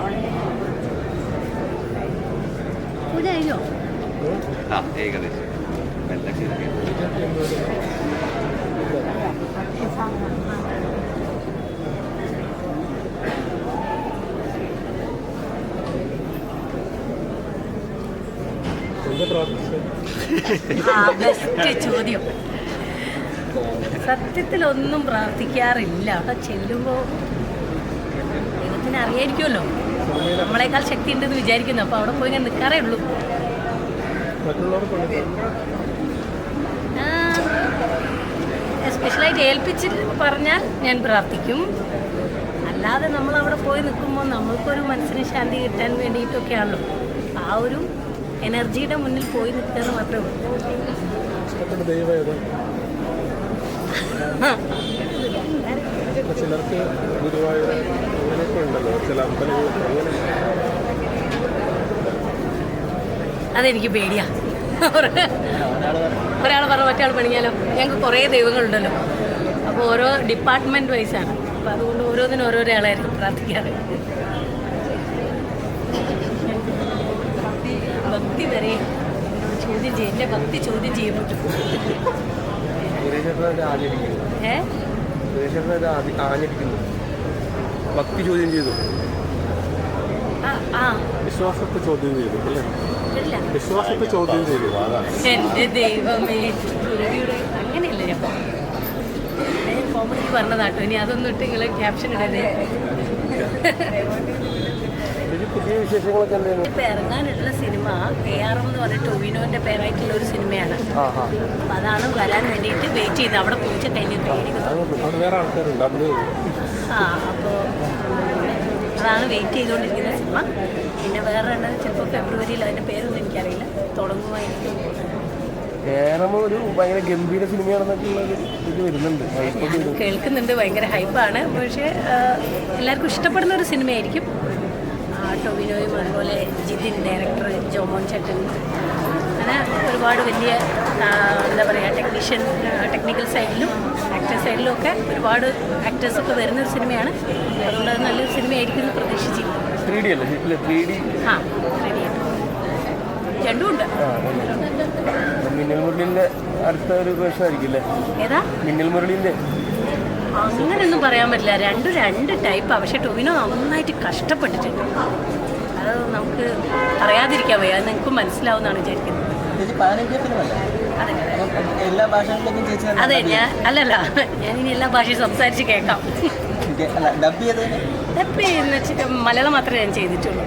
അവിടെ പൂജ കഴിഞ്ഞോ ആ ഏകദേശം ശരിയാക്കി ആ ബെസ്റ്റ് ചോദ്യം. സത്യത്തിലൊന്നും പ്രാർത്ഥിക്കാറില്ല. അവിടെ ചെല്ലുമ്പോൾ ദൈവത്തിന് അറിയായിരിക്കുമല്ലോ നമ്മളെക്കാൾ ശക്തി ഉണ്ടെന്ന് വിചാരിക്കുന്നു. അപ്പോൾ അവിടെ പോയി ഞാൻ നിൽക്കാറേ ഉള്ളൂ. സ്പെഷ്യലായിട്ട് ഏൽപ്പിച്ച് പറഞ്ഞാൽ ഞാൻ പ്രാർത്ഥിക്കും. അല്ലാതെ നമ്മൾ അവിടെ പോയി നിൽക്കുമ്പോൾ നമ്മൾക്കൊരു മനസ്സിന് ശാന്തി കിട്ടാൻ വേണ്ടിയിട്ടൊക്കെയാണല്ലോ. ആ ഒരു എനർജിയുടെ മുന്നിൽ പോയി നിൽക്കുക മാത്രമേ ഉള്ളൂ ഇഷ്ടപ്പെട്ട ദൈവം ഏതാ ഇപ്പൊ ചിലർക്ക് ഗുരുവായൂർ അങ്ങനെയൊക്കെ ഉണ്ടല്ലോ. ചില അമ്പലങ്ങളൊക്കെ അതെനിക്ക് പേടിയാ. ഒരാൾ പറഞ്ഞ മറ്റാൾ പണിഞ്ഞാലോ ഞങ്ങൾക്ക് കുറേ ദൈവങ്ങളുണ്ടല്ലോ. അപ്പോൾ ഓരോ ഡിപ്പാർട്ട്മെന്റ് വൈസാണ് അപ്പോൾ അതുകൊണ്ട് ഓരോന്നിനും ഓരോരോ പ്രാർത്ഥിക്കാറ്. ഭക്തി വരെ ചോദ്യം ചെയ്യും. എന്റെ ഭക്തി ചോദ്യം ചെയ്യപ്പെട്ടു ഭക്തി ചോദ്യം ചെയ്തു. വിശ്വാസത്തെ ചോദ്യം ചെയ്തു വിശ്വാസത്തെ ചോദ്യം ചെയ്തു. ദൈവമേ. അങ്ങനെയല്ല ഞാൻ ഞാൻ കോമഡിക്ക് പറഞ്ഞതാട്ടോ. ഇനി അതൊന്നും ഇട്ട് നിങ്ങൾ ക്യാപ്ഷൻ ഇടരുത്. ഇപ്പൊ ഇറങ്ങാനുള്ള സിനിമ കെ ആർ എം എന്ന് പറഞ്ഞ ടൊവിനോന്റെ പേരായിട്ടുള്ള ഒരു സിനിമയാണ്. അപ്പൊ അതാണ് വരാൻ വേണ്ടിയിട്ട് വെയിറ്റ് ചെയ്ത് അവിടെ പൂച്ച കഴിഞ്ഞ് അവിടെ വേറെ ആൾക്കാരുണ്ട്. അന്ന് ആ അപ്പോൾ അതാണ് വെയിറ്റ് ചെയ്തുകൊണ്ടിരിക്കുന്ന സിനിമ. പിന്നെ വേറെ ചിലപ്പോൾ ഫെബ്രുവരിയിൽ അതിന്റെ പേരൊന്നും എനിക്കറിയില്ല. തുടങ്ങുമായിരിക്കും. കേരളം ഒരു ഭയങ്കര ഗംഭീര സിനിമയാണെന്നൊക്കെയുള്ള ഇത് വരുന്നുണ്ട്. കേൾക്കുന്നുണ്ട് ഭയങ്കര ഹൈപ്പാണ് പക്ഷേ എല്ലാവർക്കും ഇഷ്ടപ്പെടുന്ന ഒരു സിനിമയായിരിക്കും. ജിതിൻ ഡയറക്ടർ ജോമോൻ ചേട്ടൻ. അങ്ങനെ ഒരുപാട് വലിയ എന്താ പറയുക ടെക്നീഷ്യൻ ടെക്നിക്കൽ സൈഡിലും ആക്ടർ സൈഡിലും ഒക്കെ ഒരുപാട് ആക്ടേഴ്സൊക്കെ വരുന്ന ഒരു സിനിമയാണ് അതുകൊണ്ട് അത് നല്ലൊരു സിനിമയായിരിക്കും എന്ന് പ്രതീക്ഷിച്ചിരുന്നു ത്രീ ഡി അല്ലേ? ഇല്ല ത്രീ ഡി. ആ റെഡിയായിട്ട് രണ്ടുമുണ്ട് മിന്നൽ മുരളിന്റെ അടുത്ത ഒരു വേഷമായിരിക്കും അല്ലേ? ഏതാ? മിന്നൽ മുരളിന്റെ അങ്ങനെയൊന്നും പറയാൻ പറ്റില്ല. രണ്ടും രണ്ട് ടൈപ്പാണ് പക്ഷെ ടൊവിനോ നന്നായിട്ട് കഷ്ടപ്പെട്ടിട്ടുണ്ട്. അത് നമുക്ക് അറിയാതിരിക്കാൻ വയ്യ. അത് നിങ്ങൾക്ക് മനസ്സിലാവുമെന്നാണ് വിചാരിക്കുന്നത്. അതെ. ഞാൻ അല്ലല്ല ഞാൻ ഇനി എല്ലാ ഭാഷയും സംസാരിച്ച് കേൾക്കാം. ഡബ് ചെയ്യുന്ന മലയാളം മാത്രമേ ഞാൻ ചെയ്തിട്ടുള്ളൂ.